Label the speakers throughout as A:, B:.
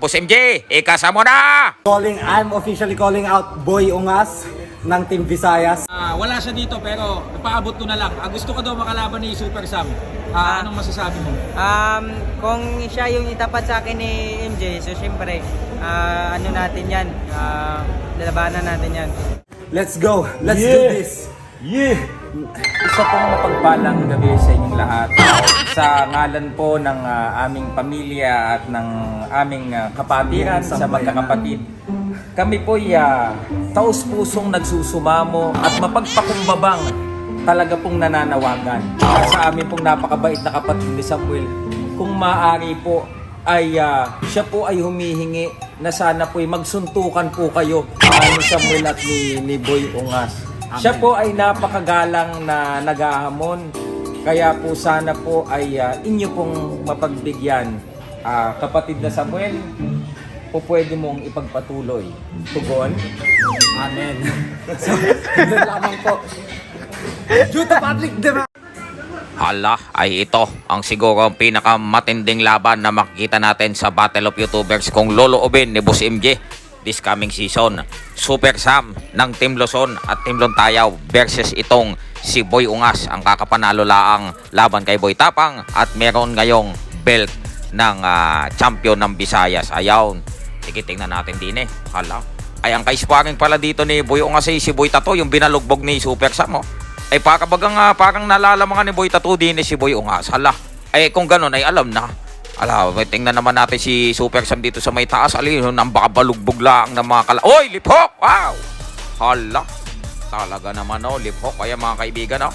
A: Boss MJ, ikasa mo na!
B: Calling, I'm officially calling out Boy Ungas ng Team Visayas.
C: Ah, wala siya dito pero ipaabot ko na lang. Ah, gusto ko daw makalaban ni Super Sam. Ah, anong masasabi mo?
D: Um, kung siya yung itapat sa akin ni MJ, so syempre, ah, ano natin yan, ah, lalabanan natin yan.
B: Let's go! Let's do this!
E: Yeah! Isa pong mapagpalang gabi sa inyong lahat. Sa ngalan po ng ah, aming pamilya at ng aming ah, kapatiran sa magkakapatid, kami po ay ah, taus-pusong nagsusumamo at mapagpakumbabang talaga pong nananawagan. Para sa amin pong napakabait na kapatid ni Samuel, kung maaari po ay ah, siya po ay humihingi na sana po ay magsuntukan po kayo ah, ni Samuel at ni, ni Boy Ungas. Siya po ay napakagalang na nagahamon. Kaya po sana po ay ah, inyo pong mapagbigyan. Ah, kapatid na Samuel, po pwede mong ipagpatuloy. Tugon.
B: Amen. so, yun lamang po. Due to public demand.
A: Hala, ay ito ang siguro ang pinakamatinding laban na makikita natin sa Battle of YouTubers kung loloobin ni Boss MJ this coming season. Super Sam ng Team Luzon at Team Lontayaw versus itong si Boy Ungas ang kakapanalo laang laban kay Boy Tapang at meron ngayong belt ng ah, champion ng Visayas. Ayaw, sige tingnan natin din eh. Hala, ay ang kay-sparring pala dito ni Boy Ungas ay si Boy Tato yung binalugbog ni Super Sam oh. Ay para bagang nga parang nalalamangan ni Boy Tattoo din eh, si Boy Ungas. Hala. Ay kung ganun ay alam na. Ala, tingnan naman natin si Super Sam dito sa may taas. Alin, nang baka balugbog lang ng mga kala... Oy, liphok! Wow! Hala. Talaga naman, oh, liphok. Kaya mga kaibigan, oh.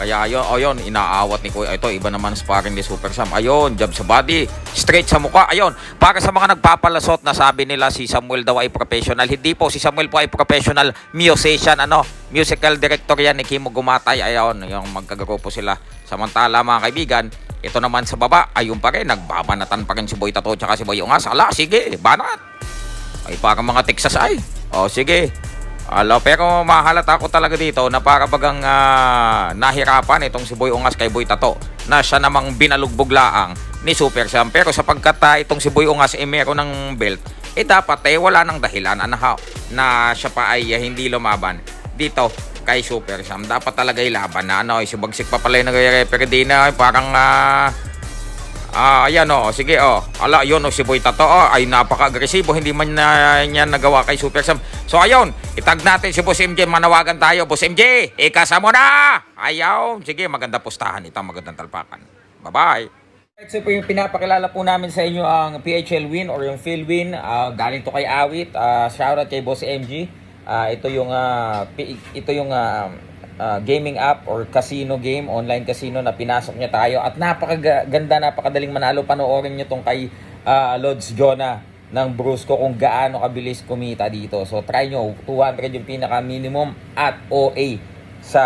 A: Kaya ayun, ayun, inaawat ni Kuya. Ito, iba naman sparring ni Super Sam. Ayun, jab sa body, straight sa mukha. Ayun, para sa mga nagpapalasot na sabi nila si Samuel daw ay professional. Hindi po, si Samuel po ay professional musician, ano, musical director yan ni Kimo Gumatay. Ayun, yung magkagrupo sila. Samantala mga kaibigan, ito naman sa baba, ayun pa rin, nagbabanatan pa rin si Boy Tato tsaka si Boy Ungas. Ala, sige, banat. Ay, parang mga Texas ay. O, sige. Alo, pero mahalata ko talaga dito na para bagang ah, nahirapan itong si Boy Ungas kay Boy Tato na siya namang binalugbog laang ni Super Sam. Pero sapagkat ah, itong si Boy Ungas ay meron ng belt, eh dapat eh wala nang dahilan ha, na siya pa ay ah, hindi lumaban dito kay Super Sam. Dapat talaga ilaban na ano, eh, si Bagsik pa pala yung nag-referee din na eh, parang ah, Ah, ayan oh, sige oh. Ala, yun oh, si Boy Tato oh, ay napaka-agresibo, hindi man na niya nagawa kay Super Sam. So ayun, itag natin si Boss MJ, manawagan tayo. Boss MJ, ikasa mo na! Ayaw, sige, maganda pustahan ito, magandang talpakan. Bye-bye! So po yung pinapakilala po namin sa inyo ang PHL win or yung Phil win. Ah, galing to kay Awit. Uh, shoutout kay Boss MG. Ah, ito yung pi- ito yung ah, ah, gaming app or casino game, online casino na pinasok niya tayo at napakaganda, napakadaling manalo. Panoorin niyo tong kay ah, Lods Jonah ng Brusco kung gaano kabilis kumita dito. So try nyo, 200 yung pinaka minimum at OA sa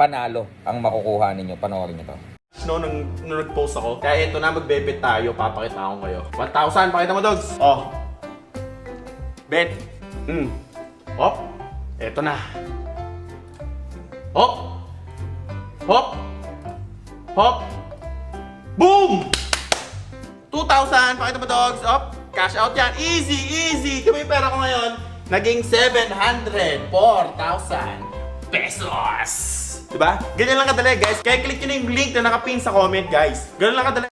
A: panalo ang makukuha ninyo. Panoorin niyo to.
F: No, nung, nung nag-post ako. Kaya ito na, magbebet tayo. Papakita ko kayo. 1,000, pakita mo, dogs. Oh. Bet. Hmm. Hop. Ito na. Hop. Hop. Hop. Boom! 2,000, pakita mo, dogs. Hop. Cash out yan. Easy, easy. Kami yung pera ko ngayon. Naging 700. 4,000 pesos. Diba? Ganyan lang kadali, guys. Kaya click nyo na yung link na nakapin sa comment, guys. Ganyan lang kadali.